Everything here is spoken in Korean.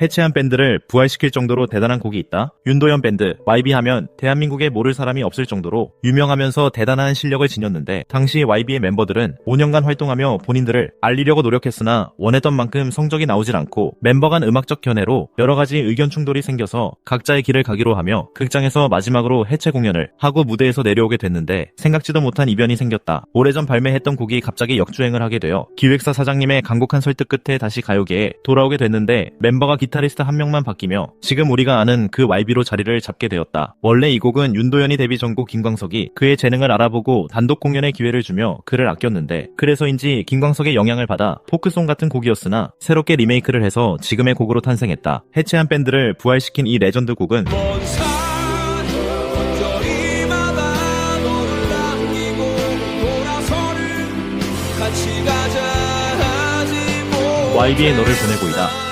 해체한 밴드를 부활시킬 정도로 대단한 곡이 있다. 윤도현 밴드, YB 하면 대한민국에 모를 사람이 없을 정도로 유명하면서 대단한 실력을 지녔는데 당시 YB의 멤버들은 5년간 활동하며 본인들을 알리려고 노력했으나 원했던 만큼 성적이 나오질 않고 멤버 간 음악적 견해로 여러 가지 의견 충돌이 생겨서 각자의 길을 가기로 하며 극장에서 마지막으로 해체 공연을 하고 무대에서 내려오게 됐는데 생각지도 못한 이변이 생겼다. 오래전 발매했던 곡이 갑자기 역주행을 하게 되어 기획사 사장님의 간곡한 설득 끝에 다시 가요계에 돌아오게 됐는데 멤버가 기타리스트 한 명만 바뀌며 지금 우리가 아는 그 YB로 자리를 잡게 되었다. 원래 이 곡은 윤도현이 데뷔 전곡 김광석이 그의 재능을 알아보고 단독 공연의 기회를 주며 그를 아꼈는데 그래서인지 김광석의 영향을 받아 포크송 같은 곡이었으나 새롭게 리메이크를 해서 지금의 곡으로 탄생했다. 해체한 밴드를 부활시킨 이 레전드 곡은 뭐 YB의 너를 보내고이다.